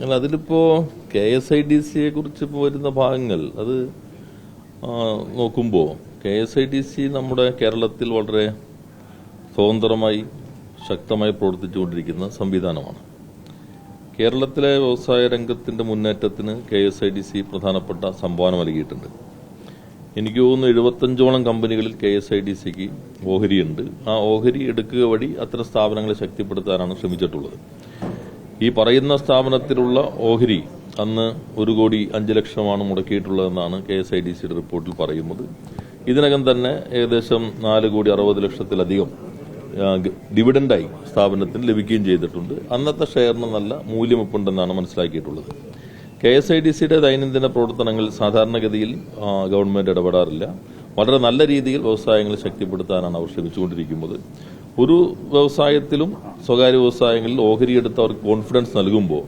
അല്ല അതിലിപ്പോ K S I D സിയെ കുറിച്ച് ഇപ്പോൾ വരുന്ന ഭാഗങ്ങൾ അത് നോക്കുമ്പോൾ K S I D C നമ്മുടെ കേരളത്തിൽ വളരെ സ്വതന്ത്രമായി ശക്തമായി പ്രവർത്തിച്ചുകൊണ്ടിരിക്കുന്ന സംവിധാനമാണ്. കേരളത്തിലെ വ്യവസായ രംഗത്തിന്റെ മുന്നേറ്റത്തിന് K S I D C പ്രധാനപ്പെട്ട സംഭാവന നൽകിയിട്ടുണ്ട്. എനിക്ക് തോന്നുന്നു എഴുപത്തഞ്ചോളം കമ്പനികളിൽ കെ എസ് ഐ ഡി സിക്ക് ഓഹരിയുണ്ട്. ആ ഓഹരി എടുക്കുക വഴി അത്തരം സ്ഥാപനങ്ങളെ ശക്തിപ്പെടുത്താനാണ് ശ്രമിച്ചിട്ടുള്ളത്. ഈ പറയുന്ന സ്ഥാപനത്തിലുള്ള ഓഹരി അന്ന് ഒരു കോടി അഞ്ച് ലക്ഷമാണ് മുടക്കിയിട്ടുള്ളതെന്നാണ് കെ എസ് ഐ ഡി സിയുടെ റിപ്പോർട്ടിൽ പറയുന്നത്. ഇതിനകം തന്നെ ഏകദേശം നാല് കോടി അറുപത് ലക്ഷത്തിലധികം ഡിവിഡൻഡായി സ്ഥാപനത്തിന് ലഭിക്കുകയും ചെയ്തിട്ടുണ്ട്. അന്നത്തെ ഷെയറിന് നല്ല മൂല്യമൊപ്പുണ്ടെന്നാണ് മനസ്സിലാക്കിയിട്ടുള്ളത്. കെ എസ് ഐ ഡി സിയുടെ ദൈനംദിന പ്രവർത്തനങ്ങൾ സാധാരണഗതിയിൽ ഗവൺമെന്റ് ഇടപെടാറില്ല. വളരെ നല്ല രീതിയിൽ വ്യവസായങ്ങളെ ശക്തിപ്പെടുത്താനാണ് അവർ ശ്രമിച്ചുകൊണ്ടിരിക്കുന്നത്. ഒരു വ്യവസായത്തിലും സ്വകാര്യ വ്യവസായങ്ങളിൽ ഓഹരിയെടുത്ത് അവർക്ക് കോൺഫിഡൻസ് നൽകുമ്പോൾ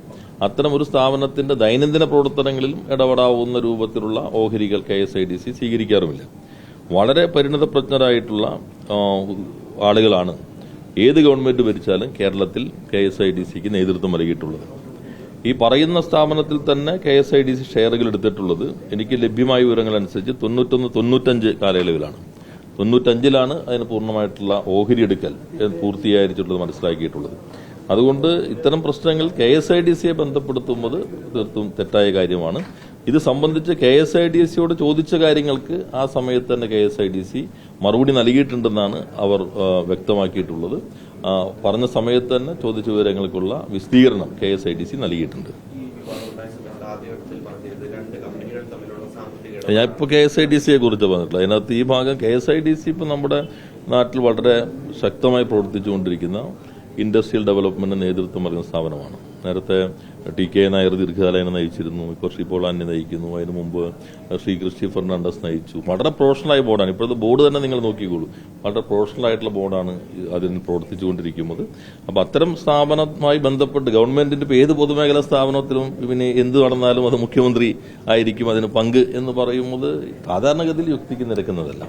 അത്തരം ഒരു സ്ഥാപനത്തിന്റെ ദൈനംദിന പ്രവർത്തനങ്ങളിലും ഇടപെടാവുന്ന രൂപത്തിലുള്ള ഓഹരികൾ K S I D C സ്വീകരിക്കാറുമില്ല. വളരെ പരിണതപ്രജ്ഞരായിട്ടുള്ള ആളുകളാണ് ഏത് ഗവൺമെന്റ് ഭരിച്ചാലും കേരളത്തിൽ കെ എസ് ഐ ഡി സിക്ക് നേതൃത്വം നൽകിയിട്ടുള്ളത്. ഈ പറയുന്ന സ്ഥാപനത്തിൽ തന്നെ K S I D C ഷെയറുകൾ എടുത്തിട്ടുള്ളത് എനിക്ക് ലഭ്യമായ വിവരങ്ങൾ അനുസരിച്ച് തൊണ്ണൂറ്റൊന്ന് തൊണ്ണൂറ്റഞ്ച് കാലയളവിലാണ്. തൊണ്ണൂറ്റഞ്ചിലാണ് അതിന് പൂർണമായിട്ടുള്ള ഓഹരി എടുക്കൽ. പൂർത്തിയായിട്ടുള്ളത് മനസ്സിലാക്കിയിട്ടുള്ളത്. അതുകൊണ്ട് ഇത്തരം പ്രശ്നങ്ങൾ കെ എസ് ഐ ഡി സിയെ ബന്ധപ്പെടുത്തുന്നത് തീർത്തും തെറ്റായ കാര്യമാണ്. ഇത് സംബന്ധിച്ച് കെ എസ് ഐ ഡി സിയോട് ചോദിച്ച കാര്യങ്ങൾക്ക് ആ സമയത്ത് തന്നെ K S I D C മറുപടി നൽകിയിട്ടുണ്ടെന്നാണ് അവർ വ്യക്തമാക്കിയിട്ടുള്ളത്. പറഞ്ഞ സമയത്ത് തന്നെ ചോദിച്ച വിവരങ്ങൾക്കുള്ള വിശദീകരണം K S I D C നൽകിയിട്ടുണ്ട്. ഞാൻ ഇപ്പോൾ കെ എസ് ഐ ഡി സിയെ കുറിച്ച് പറഞ്ഞിട്ടില്ല അതിനകത്ത് ഈ ഭാഗം K S I D C ഇപ്പം നമ്മുടെ നാട്ടിൽ വളരെ ശക്തമായി പ്രവർത്തിച്ചുകൊണ്ടിരിക്കുന്ന ഇൻഡസ്ട്രിയൽ ഡെവലപ്മെന്റ് നേതൃത്വം നൽകുന്ന സ്ഥാപനമാണ്. നേരത്തെ ടി കെ നായർ ദീർഘകാലം നയിച്ചിരുന്നു. ഇപ്പോൾ ശ്രീ പോളാനെ നയിക്കുന്നു. അതിനു മുമ്പ് ശ്രീ ക്രിസ്റ്റി ഫെർണാണ്ടസ് നയിച്ചു. വളരെ പ്രൊഫഷണലായ ബോർഡാണ്. ഇപ്പോഴത്തെ ബോർഡ് തന്നെ നിങ്ങൾ നോക്കിക്കോളൂ. വളരെ പ്രൊഫഷണൽ ആയിട്ടുള്ള ബോർഡാണ് അതിന് പ്രവർത്തിച്ചുകൊണ്ടിരിക്കുന്നത്. അപ്പോൾ അത്തരം സ്ഥാപനവുമായി ബന്ധപ്പെട്ട് ഗവൺമെന്റിന്റെ ഏത് പൊതുമേഖലാ സ്ഥാപനത്തിലും പിന്നെ എന്ത് നടന്നാലും അത് മുഖ്യമന്ത്രി ആയിരിക്കും അതിന് പങ്ക് എന്ന് പറയുന്നത് സാധാരണഗതിയിൽ യുക്തിക്ക് നിരക്കുന്നതല്ല.